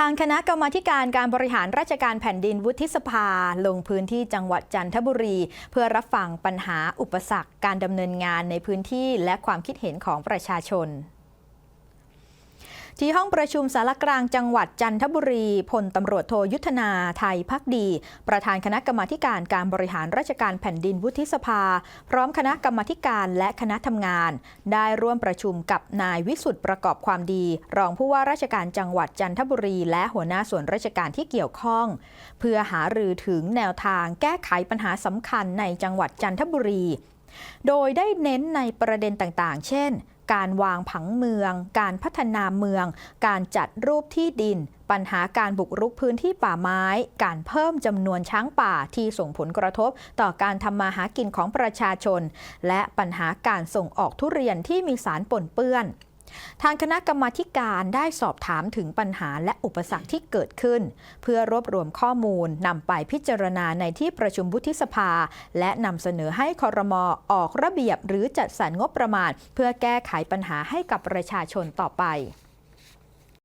ทางคณะกรรมาการการบริหารราชการแผ่นดินวุฒิสภา ลงพื้นที่จังหวัดจันทบุรี เพื่อรับฟังปัญหาอุปสรรคการดำเนินงานในพื้นที่และความคิดเห็นของประชาชน ที่ห้องประชุมสารกลางจังหวัดจันทบุรีพลตำรวจโทยุทธนาไทยพักดี ประธานคณะกรรมาการการบริหารราชการแผ่นดินวุฒิสภา พร้อมคณะกรรมาการและคณะทำงาน ได้ร่วมประชุมกับนายวิสุทธ์ประกอบความดี รองผู้ว่าราชการจังหวัดจันทบุรี และหัวหน้าส่วนราชการที่เกี่ยวข้อง เพื่อหารือถึงแนวทางแก้ไขปัญหาสำคัญในจังหวัดจันทบุรี โดยได้เน้นในประเด็นต่างๆ เช่น การวางผังเมือง การพัฒนาเมือง การจัดรูปที่ดิน ปัญหาการบุกรุกพื้นที่ป่าไม้ การเพิ่มจำนวนช้างป่าที่ส่งผลกระทบ ต่อการทำมาหากินของประชาชน และปัญหาการส่งออกทุเรียนที่มีสารปนเปื้อน ทางคณะกรรมาการได้สอบถามถึงปัญหาและอุปสรรคที่เกิดขึ้น เพื่อรวบรวมข้อมูลนำไปพิจารณาในที่ประชุมวุฒิสภา และนำเสนอให้คอรมอออกระเบียบหรือจัดสรรงบประมาณ เพื่อแก้ไขปัญหาให้กับประชาชนต่อไป